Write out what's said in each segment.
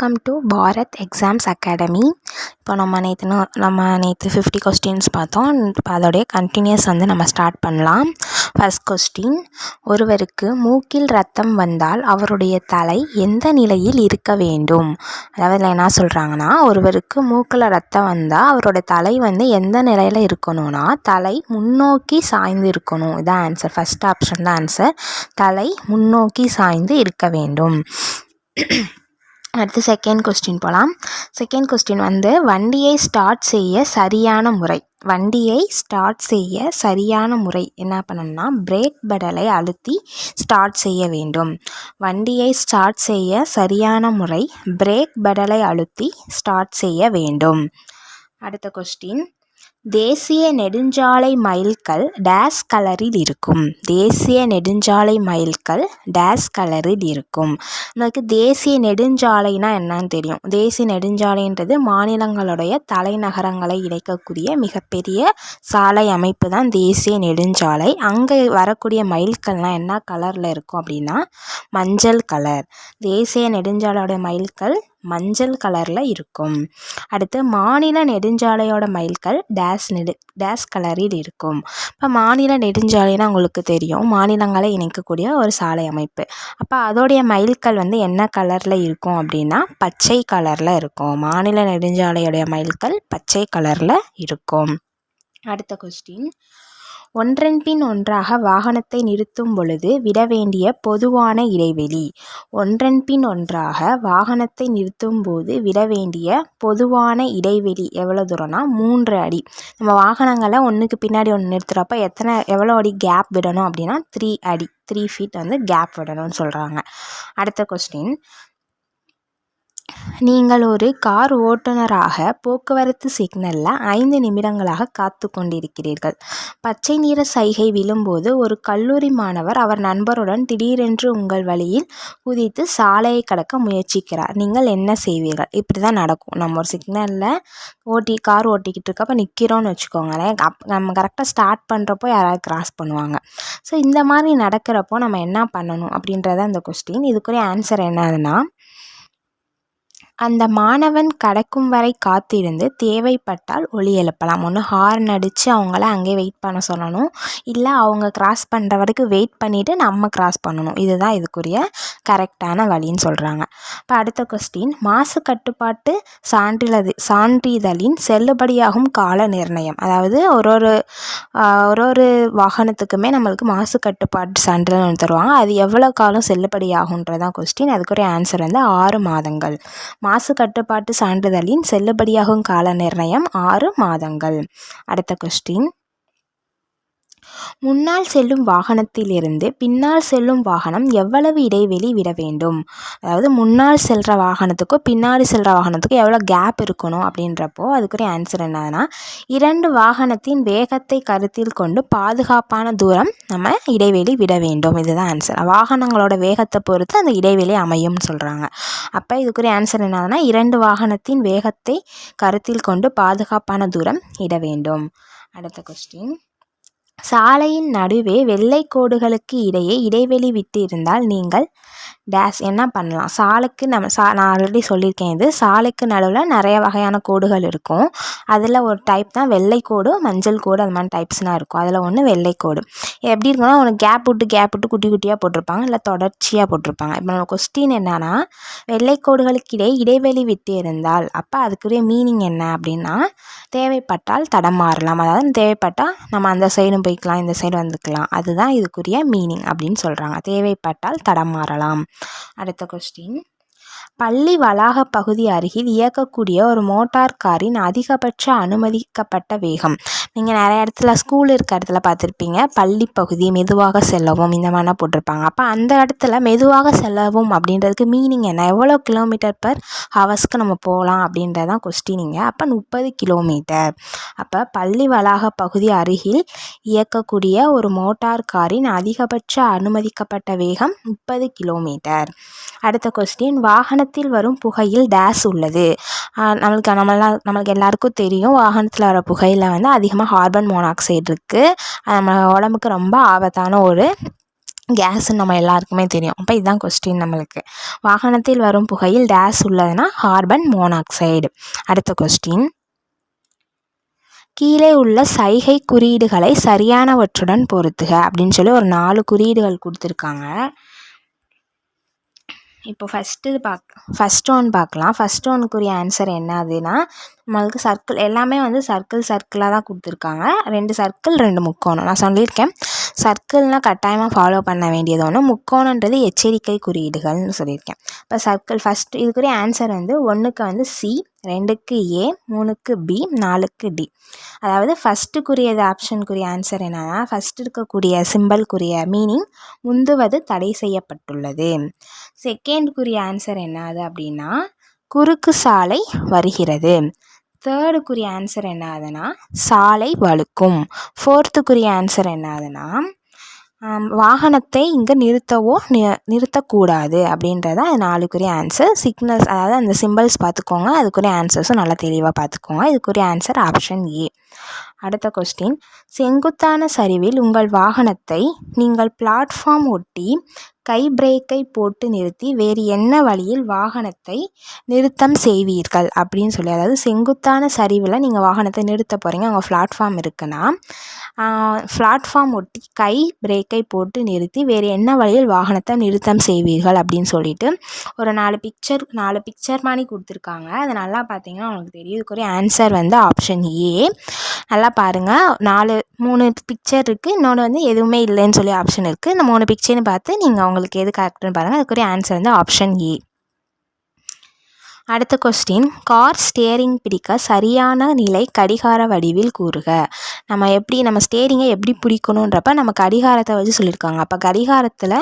Welcome to Bharat exams academy இப்போ நம்ம நேற்று நம்ம நேற்று ஃபிஃப்டி கொஸ்டின்ஸ் பார்த்தோம். இப்போ அதோடைய கண்டினியூஸ் வந்து நம்ம ஸ்டார்ட் பண்ணலாம். ஃபஸ்ட் கொஸ்டின் ஒருவருக்கு மூக்கில் ரத்தம் வந்தால் அவருடைய தலை எந்த நிலையில் இருக்க வேண்டும்? அதாவது என்ன சொல்கிறாங்கன்னா ஒருவருக்கு மூக்கில் ரத்தம் வந்தால் அவரோட தலை வந்து எந்த நிலையில் இருக்கணும்னா தலை முன்னோக்கி சாய்ந்து இருக்கணும். இதான் ஆன்சர் ஃபஸ்ட் ஆப்ஷன் தான் ஆன்சர் தலை முன்னோக்கி சாய்ந்து இருக்க வேண்டும். அடுத்து செகண்ட் கொஸ்டின் போகலாம் செகண்ட் கொஸ்டின் வந்து வண்டியை ஸ்டார்ட் செய்ய சரியான முறை. வண்டியை ஸ்டார்ட் செய்ய சரியான முறை என்ன பண்ணணும்னா பிரேக் பெடலை அழுத்தி ஸ்டார்ட் செய்ய வேண்டும். வண்டியை ஸ்டார்ட் செய்ய சரியான முறை பிரேக் பெடலை அழுத்தி ஸ்டார்ட் செய்ய வேண்டும். அடுத்த கொஸ்டின் தேசிய நெடுஞ்சாலை மைல்கல் டேஸ் கலரில் இருக்கும். தேசிய நெடுஞ்சாலை மைல்கல் டேஸ் கலரில் இருக்கும். நமக்கு தேசிய நெடுஞ்சாலைனா என்னன்னு தெரியும். தேசிய நெடுஞ்சாலைன்றது மாநிலங்களுடைய தலைநகரங்களை இணைக்கக்கூடிய மிகப்பெரிய சாலை அமைப்பு தான் தேசிய நெடுஞ்சாலை. அங்கே வரக்கூடிய மைல்கள்லாம் என்ன கலரில் இருக்கும் அப்படின்னா மஞ்சள் கலர் தேசிய நெடுஞ்சாலையோட மைல்கல் மஞ்சள் கலரில் இருக்கும். அடுத்து மாநில நெடுஞ்சாலையோட மைல்கல் டேஸ் நெடு டேஸ் கலரில் இருக்கும். இப்போ மாநில நெடுஞ்சாலைன்னா உங்களுக்கு தெரியும். மாநிலங்களை இணைக்கக்கூடிய ஒரு சாலை அமைப்பு. அப்போ அதோடைய மைல்கல் வந்து என்ன கலரில் இருக்கும் அப்படின்னா பச்சை கலரில் இருக்கும். மாநில நெடுஞ்சாலையோடைய மைல்கல் பச்சை கலரில் இருக்கும். அடுத்த கொஸ்டின் ஒன்றன்பின் ஒன்றாக வாகனத்தை நிறுத்தும் பொழுது விட வேண்டிய பொதுவான இடைவெளி. ஒன்றன் பின் ஒன்றாக வாகனத்தை நிறுத்தும் போது விட வேண்டிய பொதுவான இடைவெளி எவ்வளோ தூரம்னா மூன்று அடி. நம்ம வாகனங்களை ஒன்றுக்கு பின்னாடி ஒன்று நிறுத்துகிறப்ப எத்தனை எவ்வளோ அடி கேப் விடணும் அப்படின்னா த்ரீ அடி த்ரீ ஃபீட் வந்து கேப் விடணும்னு சொல்கிறாங்க அடுத்த கொஸ்டின் நீங்கள் ஒரு கார் ஓட்டுநராக போக்குவரத்து சிக்னலில் ஐந்து நிமிடங்களாக காத்து கொண்டிருக்கிறீர்கள். பச்சை நிற சைகை விழும்போது ஒரு கல்லூரி மாணவர் அவர் நண்பருடன் திடீரென்று உங்கள் வழியில் குதித்து சாலையை கடக்க முயற்சிக்கிறார். நீங்கள் என்ன செய்வீர்கள்? இப்படி தான் நடக்கும். நம்ம ஒரு சிக்னலில் ஓட்டி கார் ஓட்டிக்கிட்டு இருக்கப்போ நிற்கிறோன்னு வச்சுக்கோங்களேன். அப் நம்ம கரெக்டாக ஸ்டார்ட் பண்ணுறப்போ யாராவது கிராஸ் பண்ணுவாங்க. ஸோ இந்த மாதிரி நடக்கிறப்போ நம்ம என்ன பண்ணணும் அப்படின்றத அந்த கொஸ்டின் இதுக்குரிய ஆன்சர் என்னதுன்னா அந்த மாணவன் கடக்கும் வரை காத்திருந்து தேவைப்பட்டால் ஒலி எழுப்பலாம். ஒன்று ஹார்ன் அடித்து அவங்கள அங்கேயே வெயிட் பண்ண சொல்லணும். இல்லை அவங்க கிராஸ் பண்ணுற வரைக்கும் வெயிட் பண்ணிவிட்டு நம்ம கிராஸ் பண்ணணும். இதுதான் இதுக்குரிய கரெக்டான வழின்னு சொல்கிறாங்க இப்போ அடுத்த கொஸ்டின் மாசு கட்டுப்பாட்டு சான்றிதழ் சான்றிதழின் செல்லுபடியாகும் கால நிர்ணயம். அதாவது ஒரு ஒரு ஒரு ஒரு வாகனத்துக்குமே நம்மளுக்கு மாசு கட்டுப்பாட்டு சான்றிதழ் ஒன்று தருவாங்க. அது எவ்வளோ காலம் செல்லுபடியாகுன்றதான் கொஸ்டின் அதுக்குரிய ஆன்சர் வந்து ஆறு மாதங்கள். மாசு கட்டுப்பாட்டு சான்றிதழின் செல்லுபடியாகும் கால நிர்ணயம் ஆறு மாதங்கள். அடுத்த கொஸ்டின் முன்னால் செல்லும் வாகனத்திலிருந்து பின்னால் செல்லும் வாகனம் எவ்வளவு இடைவெளி விட வேண்டும்? அதாவது முன்னால் செல்கிற வாகனத்துக்கும் பின்னாடி செல்கிற வாகனத்துக்கும் எவ்வளோ கேப் இருக்கணும் அப்படின்றப்போ அதுக்குரிய ஆன்சர் என்னதுன்னா இரண்டு வாகனத்தின் வேகத்தை கருத்தில் கொண்டு பாதுகாப்பான தூரம் நம்ம இடைவெளி விட வேண்டும். இதுதான் ஆன்சர் வாகனங்களோட வேகத்தை பொறுத்து அந்த இடைவெளி அமையும்னு சொல்கிறாங்க அப்போ இதுக்குரிய ஆன்சர் என்னதுன்னா இரண்டு வாகனத்தின் வேகத்தை கருத்தில் கொண்டு பாதுகாப்பான தூரம் இட வேண்டும். அடுத்த கொஸ்டின் சாலையின் நடுவே வெள்ளை கோடுகளுக்கு இடையே இடைவெளி விட்டு இருந்தால் நீங்கள் டேஸ் என்ன பண்ணலாம்? சாலைக்கு நம்ம சா நான் ஆல்ரெடி சொல்லியிருக்கேன் இது. சாலைக்கு நடுவில் நிறைய வகையான கோடுகள் இருக்கும். அதில் ஒரு டைப் தான் வெள்ளை கோடு மஞ்சள் கோடு அது மாதிரி டைப்ஸ்லாம் இருக்கும். அதில் ஒன்று வெள்ளை கோடு. எப்படி இருக்குன்னா ஒன்று கேப் விட்டு கேப் விட்டு குட்டி குட்டியாக போட்டிருப்பாங்க. இல்லை தொடர்ச்சியாக போட்டிருப்பாங்க. இப்போ நம்ம கொஸ்டின் என்னன்னா வெள்ளை கோடுகளுக்கு இடையே இடைவெளி விட்டு இருந்தால் அப்போ அதுக்குரிய மீனிங் என்ன அப்படின்னா தேவைப்பட்டால் தடம் மாறலாம். அதாவது தேவைப்பட்டால் நம்ம அந்த சைடும் போய்க்கலாம் இந்த சைடு வந்துக்கலாம். அதுதான் இதுக்குரிய மீனிங் அப்படின்னு சொல்கிறாங்க தேவைப்பட்டால் தடம் மாறலாம். அடுத்த கொஸ்டின் பள்ளி வளாக பகுதி அருகில் இயக்கக்கூடிய ஒரு மோட்டார் காரின் அதிகபட்ச அனுமதிக்கப்பட்ட வேகம். நீங்கள் நிறைய இடத்துல ஸ்கூல் இருக்க இடத்துல பார்த்துருப்பீங்க. பள்ளி பகுதி மெதுவாக செல்லவும் இந்த மாதிரிலாம் போட்டிருப்பாங்க. அப்போ அந்த இடத்துல மெதுவாக செல்லவும் அப்படின்றதுக்கு மீனிங் என்ன? எவ்வளோ கிலோமீட்டர் பர் ஹவர்ஸ்க்கு நம்ம போகலாம் அப்படின்றதான் கொஸ்டினிங்க அப்போ முப்பது கிலோமீட்டர் அப்போ பள்ளி வளாக பகுதி அருகில் இயக்கக்கூடிய ஒரு மோட்டார் காரின் அதிகபட்ச அனுமதிக்கப்பட்ட வேகம் முப்பது கிலோமீட்டர் அடுத்த கொஸ்டின் வாகன வாகனத்தில் வரும் புகையில் டேஸ் உள்ளது. நம்மளுக்கு நம்மளாம் நம்மளுக்கு எல்லாருக்கும் தெரியும் வாகனத்தில் வர புகையில் வந்து அதிகமாக கார்பன் மோனாக்சைடு இருக்குது நம்ம உடம்புக்கு ரொம்ப ஆபத்தான ஒரு கேஸுன்னு நம்ம எல்லாருக்குமே தெரியும். அப்போ இதுதான் கொஸ்டின் நம்மளுக்கு. வாகனத்தில் வரும் புகையில் டேஸ் உள்ளதுன்னா கார்பன் மோனாக்சைடு அடுத்த கொஸ்டின் கீழே உள்ள சைகை குறியீடுகளை சரியானவற்றுடன் பொருத்துக அப்படின்னு சொல்லி ஒரு நாலு குறியீடுகள் கொடுத்துருக்காங்க. இப்போ ஃபஸ்ட்டு இது பாக் ஃபஸ்ட் ஒன் பார்க்கலாம். ஃபஸ்ட் ஒன்னுக்குரிய ஆன்சர் என்ன என்னதுன்னா நம்மளுக்கு சர்க்கிள் எல்லாமே வந்து சர்க்கிள் சர்க்கிளாக தான் கொடுத்துருக்காங்க. ரெண்டு சர்க்கிள் ரெண்டு முக்கோணம். நான் சொல்லியிருக்கேன். சர்க்கிள்னால் கட்டாயமாக ஃபாலோ பண்ண வேண்டியது ஒன்று முக்கோணன்றது எச்சரிக்கை குறியீடுகள்னு சொல்லியிருக்கேன். இப்போ சர்க்கிள் ஃபஸ்ட் இதுக்குரிய ஆன்சர் வந்து ஒன்றுக்கு வந்து சி ரெண்டுக்கு ஏ மூணுக்கு பி நாலுக்கு டி அதாவது ஃபஸ்ட்டுக்குரியது ஆப்ஷனுக்குரிய ஆன்சர் என்னென்னா ஃபஸ்ட்டு இருக்கக்கூடிய சிம்பிள்க்குரிய மீனிங் முந்துவது தடை செய்யப்பட்டுள்ளது. செகண்ட்க்குரிய ஆன்சர் என்னது அப்படின்னா குறுக்கு சாலை வருகிறது. தேர்டுக்குரிய ஆன்சர் என்ன ஆகுதுன்னா சாலை வழுக்கும். ஃபோர்த்துக்குரிய ஆன்சர் என்ன ஆகுதுன்னா வாகனத்தை இங்கே நிறுத்தவோ நி நிறுத்தக்கூடாது அப்படின்றத அது நாலுக்குரிய ஆன்சர் சிக்னல்ஸ் அதாவது அந்த சிம்பிள்ஸ் பார்த்துக்கோங்க. அதுக்குரிய ஆன்சர்ஸும் நல்லா தெளிவாக பார்த்துக்கோங்க. இதுக்குரிய ஆன்சர் ஆப்ஷன் ஏ அடுத்த கொஸ்டின் செங்குத்தான சரிவில் உங்கள் வாகனத்தை நீங்கள் பிளாட்ஃபார்ம் ஒட்டி கை பிரேக்கை போட்டு நிறுத்தி வேறு என்ன வழியில் வாகனத்தை நிறுத்தம் செய்வீர்கள்? அப்படின்னு சொல்லி அதாவது செங்குத்தான சரிவில் நீங்கள் வாகனத்தை நிறுத்த போகிறீங்க அங்கே பிளாட்ஃபார்ம் இருக்குன்னா பிளாட்ஃபார்ம் ஒட்டி கை பிரேக்கை போட்டு நிறுத்தி வேறு என்ன வழியில் வாகனத்தை நிறுத்தம் செய்வீர்கள்? அப்படின்னு சொல்லிட்டு ஒரு நாலு பிக்சர் நாலு பிக்சர் மாதிரி கொடுத்துருக்காங்க. அதை நல்லா பார்த்தீங்கன்னா உங்களுக்கு தெரியும். இதுக்குரிய ஆன்சர் வந்து ஆப்ஷன் ஏ நல்லா பாருங்கள் நாலு மூணு பிக்சர் இருக்குது இன்னொன்று வந்து எதுவுமே இல்லைன்னு சொல்லி ஆப்ஷன் இருக்குது இந்த மூணு பிக்சர்னு பார்த்து நீங்கள் அவங்க உங்களுக்கு எது கரெக்டுன்னு பாருங்கள் அதுக்குரிய ஆன்சர் வந்து ஆப்ஷன் ஏ அடுத்த கொஸ்டின் கார் ஸ்டேரிங் பிடிக்க சரியான நிலை கடிகார வடிவில் கூறுக. நம்ம எப்படி நம்ம ஸ்டேரிங்கை எப்படி பிடிக்கணுன்றப்ப நம்ம கடிகாரத்தை வச்சு சொல்லியிருக்காங்க. அப்போ கடிகாரத்தில்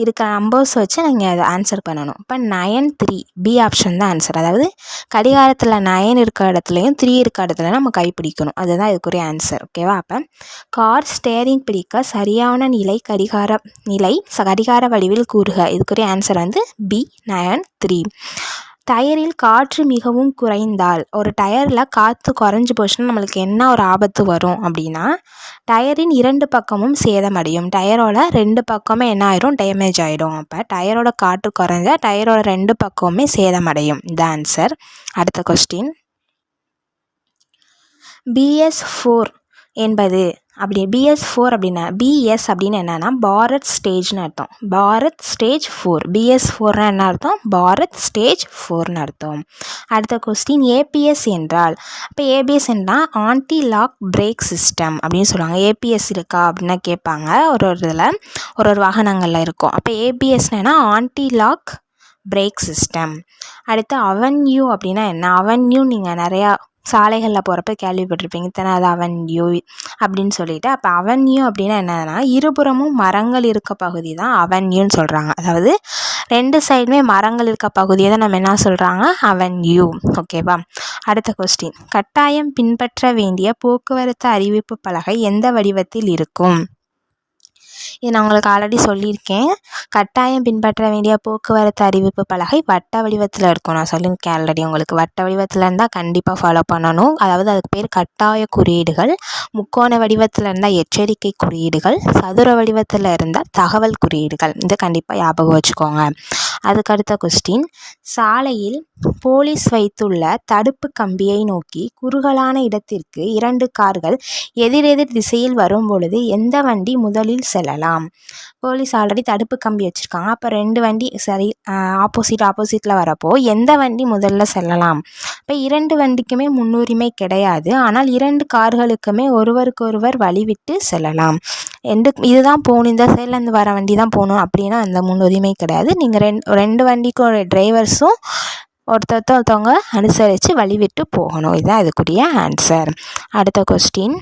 இருக்கிற நம்பர்ஸ் வச்சு நீங்கள் அதை ஆன்சர் பண்ணணும். இப்போ நயன் த்ரீ பி ஆப்ஷன் தான் ஆன்சர் அதாவது கடிகாரத்தில் நயன் இருக்க இடத்துலையும் த்ரீ இருக்க இடத்துல நம்ம கை பிடிக்கணும். அதுதான் இதுக்குரிய ஆன்சர் ஓகேவா அப்போ கார் ஸ்டேரிங் பிடிக்க சரியான நிலை கடிகார நிலை கடிகார வடிவில் கூறுக. இதுக்குரிய ஆன்சர் வந்து பி நயன் த்ரீ டயரில் காற்று மிகவும் குறைந்தால் ஒரு டயரில் காற்று குறைஞ்சி போச்சுன்னா நம்மளுக்கு என்ன ஒரு ஆபத்து வரும் அப்படின்னா டயரின் இரண்டு பக்கமும் சேதமடையும். டயரோட ரெண்டு பக்கமும் என்ன ஆயிரும்? டேமேஜ் ஆகிடும் அப்போ டயரோட காற்று குறைஞ்சா டயரோட ரெண்டு பக்கமுமே சேதமடையும். இந்த ஆன்சர் அடுத்த கொஸ்டின் பிஎஸ் ஃபோர் என்பது அப்படி பிஎஸ் ஃபோர் அப்படின்னா பிஎஸ் அப்படின்னு என்னென்னா பாரத் ஸ்டேஜ்னு அர்த்தம். பாரத் ஸ்டேஜ் ஃபோர் பிஎஸ் ஃபோர்னா என்ன அர்த்தம்? பாரத் ஸ்டேஜ் ஃபோர்னு அர்த்தம். அடுத்த கொஸ்டின் ஏபிஎஸ் என்றால் இப்போ ஏபிஎஸ் என்றால் ஆன்டி லாக் பிரேக் சிஸ்டம் அப்படின்னு சொல்லுவாங்க. ஏபிஎஸ் இருக்கா அப்படின்னா கேட்பாங்க. ஒரு ஒரு இதில் ஒரு ஒரு வாகனங்களில் இருக்கும். அப்போ ஏபிஎஸ்னா ஆன்டி லாக் பிரேக் சிஸ்டம் அடுத்து அவன்யூ அப்படின்னா என்ன? அவன்யூ நீங்கள் நிறையா சாலைகளில் போகிறப்ப கேள்விப்பட்டிருப்பீங்க இத்தனை அது அவன்யூ அப்படின்னு சொல்லிட்டு. அப்போ அவன்யூ அப்படின்னா என்னன்னா இருபுறமும் மரங்கள் இருக்க பகுதி தான் அவன்யூன்னு சொல்கிறாங்க அதாவது ரெண்டு சைடுமே மரங்கள் இருக்க பகுதியை தான் நம்ம என்ன சொல்கிறாங்க அவன்யூ. ஓகேவா அடுத்த கொஸ்டின் கட்டாயம் பின்பற்ற வேண்டிய போக்குவரத்து அறிவிப்பு பலகை எந்த வடிவத்தில் இருக்கும்? இது நான் உங்களுக்கு ஆல்ரெடி சொல்லியிருக்கேன். கட்டாயம் பின்பற்ற வேண்டிய போக்குவரத்து அறிவிப்பு பலகை வட்ட வடிவத்தில் இருக்கும். நான் சொல்லியிருக்கேன் ஆல்ரெடி உங்களுக்கு. வட்ட வடிவத்தில் இருந்தால் கண்டிப்பாக ஃபாலோ பண்ணணும். அதாவது அதுக்கு பேர் கட்டாய குறியீடுகள் முக்கோண வடிவத்தில் இருந்தால் எச்சரிக்கை குறியீடுகள் சதுர வடிவத்தில் இருந்தால் தகவல் குறியீடுகள். இதை கண்டிப்பாக ஞாபகம் வச்சுக்கோங்க. அதுக்கடுத்த கொஸ்டின் சாலையில் போலீஸ் வைத்துள்ள தடுப்பு கம்பியை நோக்கி குறுகலான இடத்திற்கு இரண்டு கார்கள் எதிரெதிர் திசையில் வரும் பொழுது எந்த வண்டி முதலில் செல்லலாம்? போலீஸ் ஆல்ரெடி தடுப்பு கம்பி வச்சுருக்காங்க. அப்போ ரெண்டு வண்டி சரி ஆப்போசிட் ஆப்போசிட்டில் வரப்போ எந்த வண்டி முதல்ல செல்லலாம்? இப்போ இரண்டு வண்டிக்குமே முன்னுரிமை கிடையாது. ஆனால் இரண்டு கார்களுக்குமே ஒருவருக்கொருவர் வழிவிட்டு செல்லலாம். எந்த இதுதான் போகணும் இந்த சைட்லேருந்து வர வண்டி தான் போகணும் அப்படின்னா அந்த முன்னுரிமை கிடையாது. நீங்கள் ரெண்டு ரெண்டு வண்டிக்கும் டிரைவர்ஸும் ஒருத்தர் ஒருத்தவங்க அனுசரித்து வழி விட்டு போகணும். இதுதான் இதுக்குரிய ஆன்சர் அடுத்த கொஸ்டின்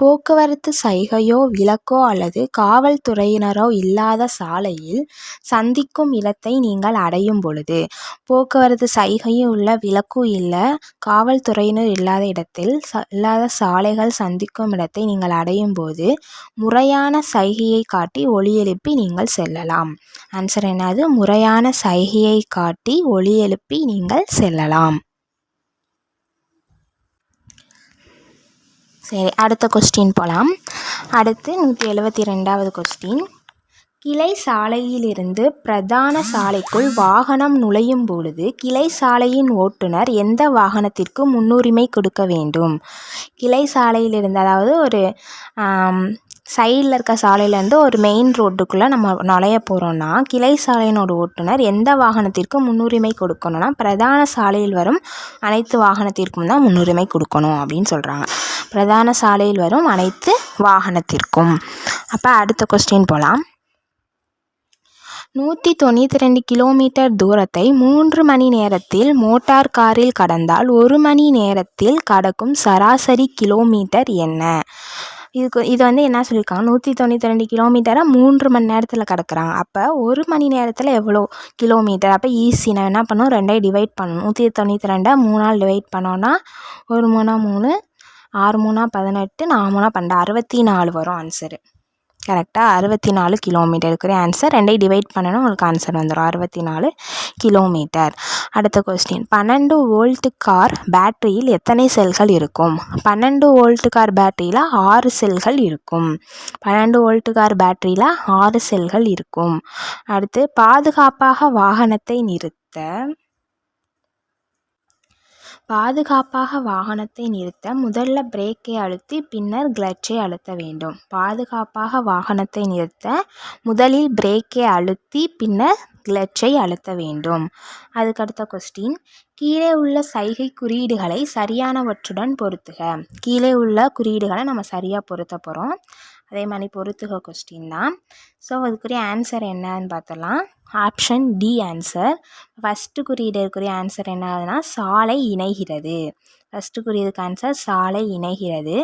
போக்குவரத்து சைகையோ விளக்கோ அல்லது காவல்துறையினரோ இல்லாத சாலையில் சந்திக்கும் இடத்தை நீங்கள் அடையும் பொழுது போக்குவரத்து சைகையும் இல்லை விளக்கும் இல்லை காவல்துறையினர் இல்லாத இடத்தில் ச இல்லாத சாலைகள் சந்திக்கும் இடத்தை நீங்கள் அடையும் போது முறையான சைகையை காட்டி ஒலி எழுப்பி நீங்கள் செல்லலாம். ஆன்சர் என்னது? முறையான சைகையை காட்டி ஒலி எழுப்பி நீங்கள் செல்லலாம். சரி அடுத்த கொஸ்டின் போகலாம் அடுத்து நூற்றி எழுபத்தி ரெண்டாவது கொஸ்டின் கிளை சாலையிலிருந்து பிரதான சாலைக்குள் வாகனம் நுழையும் பொழுது கிளை சாலையின் ஓட்டுநர் எந்த வாகனத்திற்கு முன்னுரிமை கொடுக்க வேண்டும்? கிளை சாலையிலிருந்து அதாவது ஒரு சைடில் இருக்க சாலையிலேருந்து ஒரு மெயின் ரோட்டுக்குள்ளே நம்ம நுழைய போகிறோன்னா கிளை சாலையினோட ஓட்டுநர் எந்த வாகனத்திற்கு முன்னுரிமை கொடுக்கணும்னா பிரதான சாலையில் வரும் அனைத்து வாகனத்திற்கும் தான் முன்னுரிமை கொடுக்கணும் அப்படின்னு சொல்கிறாங்க பிரதான சாலையில் வரும் அனைத்து வாகனத்திற்கும். அப்போ அடுத்த கொஸ்டின் போகலாம் நூற்றி தொண்ணூற்றி ரெண்டு கிலோமீட்டர் தூரத்தை மூன்று மணி நேரத்தில் மோட்டார் காரில் கடந்தால் ஒரு மணி நேரத்தில் கடக்கும் சராசரி கிலோமீட்டர் என்ன? இதுக்கு இது வந்து என்ன சொல்லியிருக்காங்க? நூற்றி தொண்ணூற்றி ரெண்டு கிலோமீட்டரை மூன்று மணி நேரத்தில் கடக்கிறாங்க. அப்போ ஒரு மணி நேரத்தில் எவ்வளோ கிலோமீட்டர் அப்போ ஈஸி நான் என்ன பண்ணணும்? ரெண்டே டிவைட் பண்ணணும். நூற்றி தொண்ணூற்றி ரெண்டை மூணால் டிவைட் பண்ணோன்னா ஒரு மூணா மூணு ஆறு மூணா பதினெட்டு நாலு மூணா பன்னெண்டு அறுபத்தி நாலு வரும் ஆன்சரு கரெக்டாக அறுபத்தி நாலு கிலோமீட்டருக்குரிய ஆன்சர் ரெண்டையும் டிவைட் பண்ணணும் உங்களுக்கு ஆன்சர் வந்துடும் அறுபத்தி நாலு கிலோமீட்டர் அடுத்த கொஸ்டின் பன்னெண்டு வோல்ட்டு கார் பேட்டரியில் எத்தனை செல்கள் இருக்கும்? பன்னெண்டு வோல்ட்டு கார் பேட்டரியில் ஆறு செல்கள் இருக்கும். பன்னெண்டு வோல்ட்டு கார் பேட்டரியில் ஆறு செல்கள் இருக்கும். அடுத்து பாதுகாப்பாக வாகனத்தை நிறுத்த பாதுகாப்பாக வாகனத்தை நிறுத்த முதல்ல பிரேக்கை அழுத்தி பின்னர் கிளட்சை அழுத்த வேண்டும். பாதுகாப்பாக வாகனத்தை நிறுத்த முதலில் பிரேக்கை அழுத்தி பின்னர் கிளட்சை அழுத்த வேண்டும். அதுக்கடுத்த கொஸ்டின் கீழே உள்ள சைகை குறியீடுகளை சரியானவற்றுடன் பொருத்துக. கீழே உள்ள குறியீடுகளை நம்ம சரியாக பொருத்த போகிறோம் அதே மாதிரி பொறுத்துக கொஸ்டின் தான். ஸோ அதுக்குரிய ஆன்சர் என்னன்னு பார்த்தலாம் ஆப்ஷன் டி ஆன்சர் ஃபஸ்ட்டு குறியீடுக்குரிய ஆன்சர் என்ன ஆகுதுன்னா சாலை இணைகிறது. ஃபஸ்ட்டு குறியதுக்கு ஆன்சர் சாலை இணைகிறது.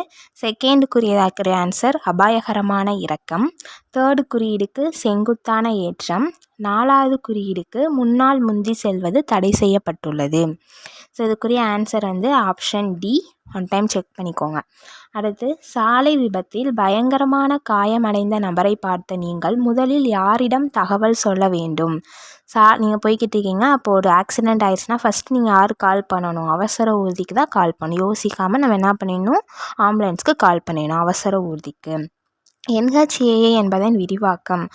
செகண்ட் குறியதாக்குரிய ஆன்சர் அபாயகரமான இறக்கம் தேர்டு குறியீடுக்கு செங்குத்தான ஏற்றம். நாலாவது குறியீடுக்கு முன்னால் முந்தி செல்வது தடை செய்யப்பட்டுள்ளது. ஸோ இதுக்குரிய ஆன்சர் வந்து option D one time check பண்ணிக்கோங்க. அடுத்து சாலை விபத்தில் பயங்கரமான காயமடைந்த நபரை பார்த்த நீங்கள் முதலில் யாரிடம் தகவல் சொல்ல வேண்டும்? சா நீங்கள் போய்கிட்டு இருக்கீங்க அப்போ ஒரு ஆக்சிடெண்ட் ஆயிடுச்சுன்னா ஃபஸ்ட் நீங்கள் யார் கால் பண்ணணும்? அவசர ஊர்திக்கு தான் கால் பண்ணணும். யோசிக்காமல் நம்ம என்ன பண்ணிடணும்? ஆம்புலன்ஸ்க்கு கால் பண்ணிடணும் அவசர ஊர்திக்கு. என்ஹெச்ஏஏ என்பதன் விரிவாக்கம்.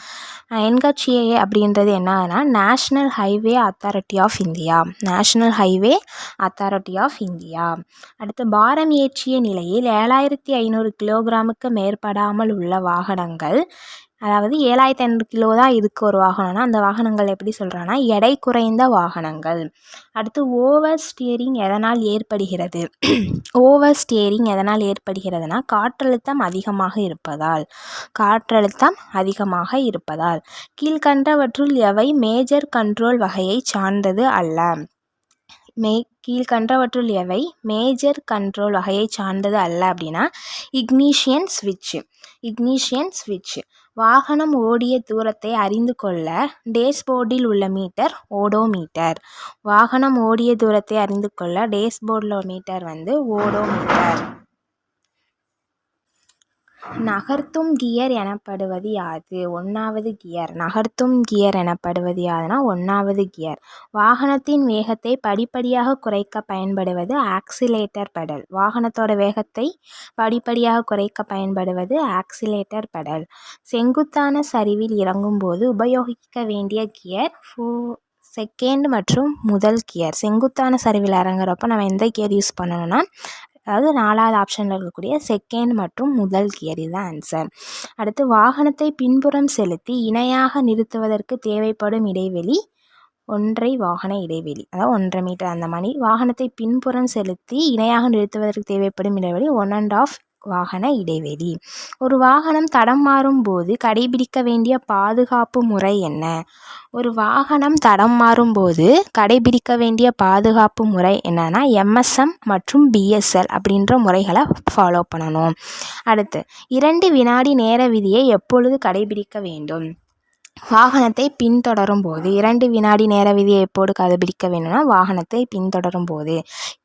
என்ஹெச்ஏஏ அப்படின்றது என்னன்னா national highway authority of India national highway authority of India அடுத்து பாரம் ஏற்றிய நிலையில் ஏழாயிரத்தி ஐநூறு கிலோகிராமுக்கு மேற்படாமல் உள்ள வாகனங்கள் அதாவது ஏழாயிரத்தி ஐநூறு கிலோ தான் இதுக்கு ஒரு வாகனம்னா அந்த வாகனங்கள் எப்படி சொல்கிறான்னா எடை குறைந்த வாகனங்கள். அடுத்து ஓவர் ஸ்டியரிங் எதனால் ஏற்படுகிறது? ஓவர் ஸ்டியரிங் எதனால் ஏற்படுகிறதுனா காற்றழுத்தம் அதிகமாக இருப்பதால் காற்றழுத்தம் அதிகமாக இருப்பதால். கீழ்கண்டவற்றுள் எவை மேஜர் கண்ட்ரோல் வகையை சார்ந்தது அல்ல. மே கீழ்கண்டவற்றுள் எவை மேஜர் கண்ட்ரோல் வகையை சார்ந்தது அல்ல அப்படின்னா இக்னீஷியன் ஸ்விட்ச்சு இக்னீஷியன் ஸ்விட்ச். வாகனம் ஓடிய தூரத்தை அறிந்து கொள்ள டேஷ்போர்டில் உள்ள மீட்டர் ஓடோமீட்டர். வாகனம் ஓடிய தூரத்தை அறிந்து கொள்ள டேஷ்போர்டில் மீட்டர் வந்து ஓடோமீட்டர். நகர்த்தும் கியர் எனப்படுவது யாது? ஒன்றாவது கியர். நகர்த்தும் கியர் எனப்படுவது யாதுன்னா ஒன்றாவது கியர். வாகனத்தின் வேகத்தை படிப்படியாக குறைக்க பயன்படுவது ஆக்சிலேட்டர் பெடல். வாகனத்தோட வேகத்தை படிப்படியாக குறைக்க பயன்படுவது ஆக்சிலேட்டர் பெடல். செங்குத்தான சரிவில் இறங்கும்போது உபயோகிக்க வேண்டிய கியர் ஃபோ செகண்ட் மற்றும் முதல் கியர். செங்குத்தான சரிவில் இறங்குறப்போ நம்ம எந்த கியர் யூஸ் பண்ணணும்னா அதாவது நாலாவது ஆப்ஷனில் இருக்கக்கூடிய செகண்ட் மற்றும் முதல் கியர் இதுதான் ஆன்சர் அடுத்து வாகனத்தை பின்புறம் செலுத்தி இணையாக நிறுத்துவதற்கு தேவைப்படும் இடைவெளி ஒன்றை வாகன இடைவெளி. அதாவது ஒன்றரை மீட்டர் அந்த மாதிரி. வாகனத்தை பின்புறம் செலுத்தி இணையாக நிறுத்துவதற்கு தேவைப்படும் இடைவெளி ஒன் அண்ட் ஆஃப் வாகன இடைவெளி. ஒரு வாகனம் தடம் மாறும்போது கடைபிடிக்க வேண்டிய பாதுகாப்பு முறை என்ன? ஒரு வாகனம் தடம் மாறும்போது கடைபிடிக்க வேண்டிய பாதுகாப்பு முறை என்னன்னா எம்எஸ்எம் மற்றும் பிஎஸ்எல் அப்படின்ற முறைகளை ஃபாலோ பண்ணணும். அடுத்து இரண்டு வினாடி நேர விதியை எப்பொழுது கடைபிடிக்க வேண்டும்? வாகனத்தை பின்தொடரும் போது இரண்டு வினாடி நேர விதியை எப்போது கடைபிடிக்க வேண்டும்னா வாகனத்தை பின்தொடரும் போது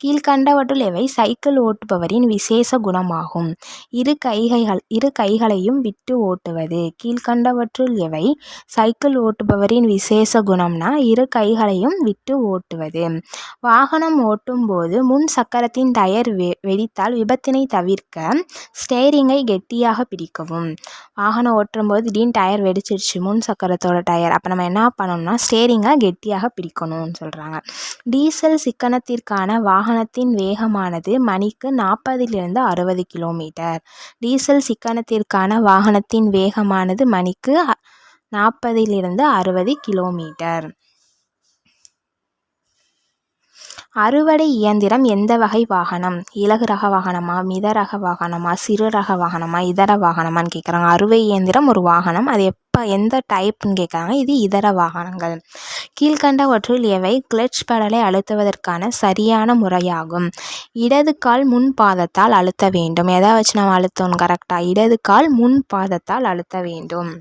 கீழ்கண்டவற்றுள் எவை? சைக்கிள் ஓட்டுபவரின் விசேஷ குணமாகும். இரு கைகைகள் இரு கைகளையும் விட்டு ஓட்டுவது. கீழ்கண்டவற்றுள் எவை? சைக்கிள் ஓட்டுபவரின் விசேஷ குணம்னா இரு கைகளையும் விட்டு ஓட்டுவது. வாகனம் ஓட்டும் போது முன் சக்கரத்தின் டயர் வெ வெடித்தால் விபத்தினை தவிர்க்க ஸ்டேரிங்கை கெட்டியாக பிடிக்கவும். வாகனம் ஓட்டும் போது திடீர்னு டயர் வெடிச்சிருச்சு முன் சக்கரத்தோட டயர். அப்போ நம்ம என்ன பண்ணணும்னா ஸ்டேரிங்கை கெட்டியாக பிடிக்கணும்னு சொல்கிறாங்க டீசல் சிக்கனத்திற்கான வாகனத்தின் வேகமானது மணிக்கு நாற்பதிலிருந்து அறுபது கிலோமீட்டர். டீசல் சிக்கனத்திற்கான வாகனத்தின் வேகமானது மணிக்கு நாற்பதிலிருந்து அறுபது கிலோமீட்டர். அறுவடை இயந்திரம் எந்த வகை வாகனம்? இலகு ரக வாகனமா? மித ரக வாகனமா? சிறு ரக வாகனமா? இதர வாகனமான்னு கேட்குறாங்க அறுவை இயந்திரம் ஒரு வாகனம். அது எப்போ எந்த டைப்னு கேட்குறாங்க இது இதர வாகனங்கள். கீழ்கண்டவற்றுள் எவை? கிளட்ச் பெடலை அழுத்துவதற்கான சரியான முறையாகும். இடது கால் முன் பாதத்தால் அழுத்த வேண்டும். எதை வச்சு நம்ம அழுத்தணும் கரெக்டாக இடது கால் முன் பாதத்தால் அழுத்த வேண்டும்.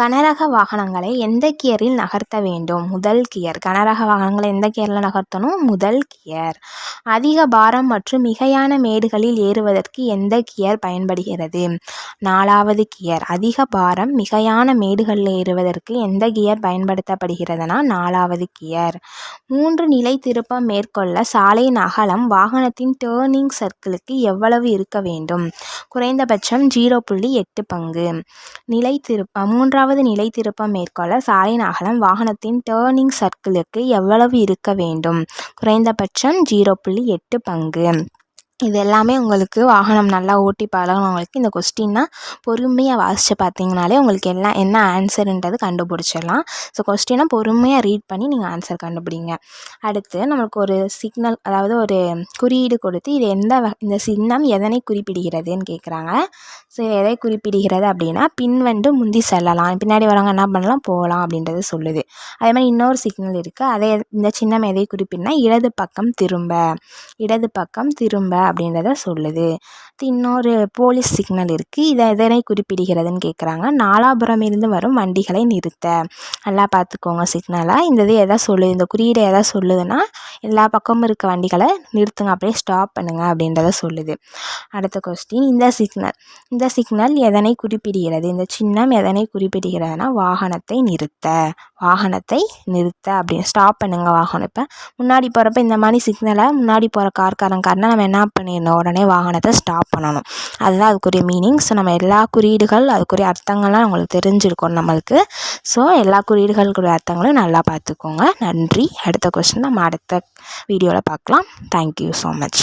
கனரக வாகனங்களை எந்த கியரில் நகர்த்த வேண்டும்? முதல் கியர். கனரக வாகனங்களை எந்த கியரில் நகர்த்தணும்? முதல் கியர். அதிக பாரம் மற்றும் மிகையான மேடுகளில் ஏறுவதற்கு எந்த கியர் பயன்படுகிறது? நாலாவது கியர். அதிக பாரம் மிகையான மேடுகளில் ஏறுவதற்கு எந்த கியர் பயன்படுத்தப்படுகிறதுனா நாலாவது கியர். மூன்று நிலை திருப்பம் மேற்கொள்ள சாலையின் அகலம் வாகனத்தின் டேர்னிங் சர்க்கிளுக்கு எவ்வளவு இருக்க வேண்டும்? குறைந்தபட்சம் ஜீரோ புள்ளி எட்டு பங்கு. நிலை திருப்பம் மூன்றாவது நிலை திருப்பம் மேற்கொள்ள சாலையின் அகலம் வாகனத்தின் டேர்னிங் சர்க்கிளுக்கு எவ்வளவு இருக்க வேண்டும்? குறைந்தபட்சம் ஜீரோ புள்ளி எட்டு பங்கு. இது எல்லாமே உங்களுக்கு வாகனம் நல்லா ஓட்டி பழகுனவங்களுக்கு இந்த கொஸ்டின்னா பொறுமையாக வாசித்து பார்த்தீங்கனாலே உங்களுக்கு எல்லாம் என்ன ஆன்சருன்றது கண்டுபிடிச்சிடலாம். ஸோ கொஸ்டினை பொறுமையாக ரீட் பண்ணி நீங்கள் ஆன்சர் கண்டுபிடிங்க. அடுத்து நம்மளுக்கு ஒரு சிக்னல் அதாவது ஒரு குறியீடு கொடுத்து இது எந்த இந்த சின்னம் எதனை குறிப்பிடுகிறதுன்னு கேட்குறாங்க ஸோ எதை குறிப்பிடுகிறது அப்படின்னா பின் வந்து முந்தி செல்லலாம். பின்னாடி வரவங்க என்ன பண்ணலாம்? போகலாம் அப்படின்றது சொல்லுது. அதே மாதிரி இன்னொரு சிக்னல் இருக்குது அதே இந்த சின்னம் எதை குறிப்பிடனா இடது பக்கம் திரும்ப. இடது பக்கம் திரும்ப. அப்படின்றத சொல்லுது. இன்னொரு போலீஸ் சிக்னல் இருக்குது இதை எதனை குறிப்பிடுகிறதுன்னு கேட்குறாங்க நாலாபுரம் இருந்து வரும் வண்டிகளை நிறுத்த. நல்லா பார்த்துக்கோங்க சிக்னலாக இந்த இது எதை சொல்லுது இந்த குறியீடு எதை சொல்லுதுன்னா எல்லா பக்கமும் இருக்க வண்டிகளை நிறுத்துங்க. அப்படியே ஸ்டாப் பண்ணுங்கள் அப்படின்றத சொல்லுது. அடுத்த கொஸ்டின் இந்த சிக்னல். இந்த சிக்னல் எதனை குறிப்பிடுகிறது? இந்த சின்னம் எதனை குறிப்பிடுகிறதுனா வாகனத்தை நிறுத்த. வாகனத்தை நிறுத்த அப்படின்னு. ஸ்டாப் பண்ணுங்கள் வாகனம் இப்போ. முன்னாடி போகிறப்ப இந்த மாதிரி சிக்னலை முன்னாடி போகிற கார்காரன் காரணம் நம்ம என்ன பண்ணிடணும்? உடனே வாகனத்தை ஸ்டாப் ஸ்டாப் பண்ணணும். அதுதான் அதுக்குரிய மீனிங் ஸோ நம்ம எல்லா குறியீடுகள் அதுக்குரிய அர்த்தங்கள்லாம் உங்களுக்கு தெரிஞ்சிருக்கும் நம்மளுக்கு. ஸோ எல்லா குறியீடுகளுக்குரிய அர்த்தங்களும் நல்லா பார்த்துக்கோங்க. நன்றி. அடுத்த கொஸ்டின் நம்ம அடுத்த வீடியோவில் பார்க்கலாம். Thank you so much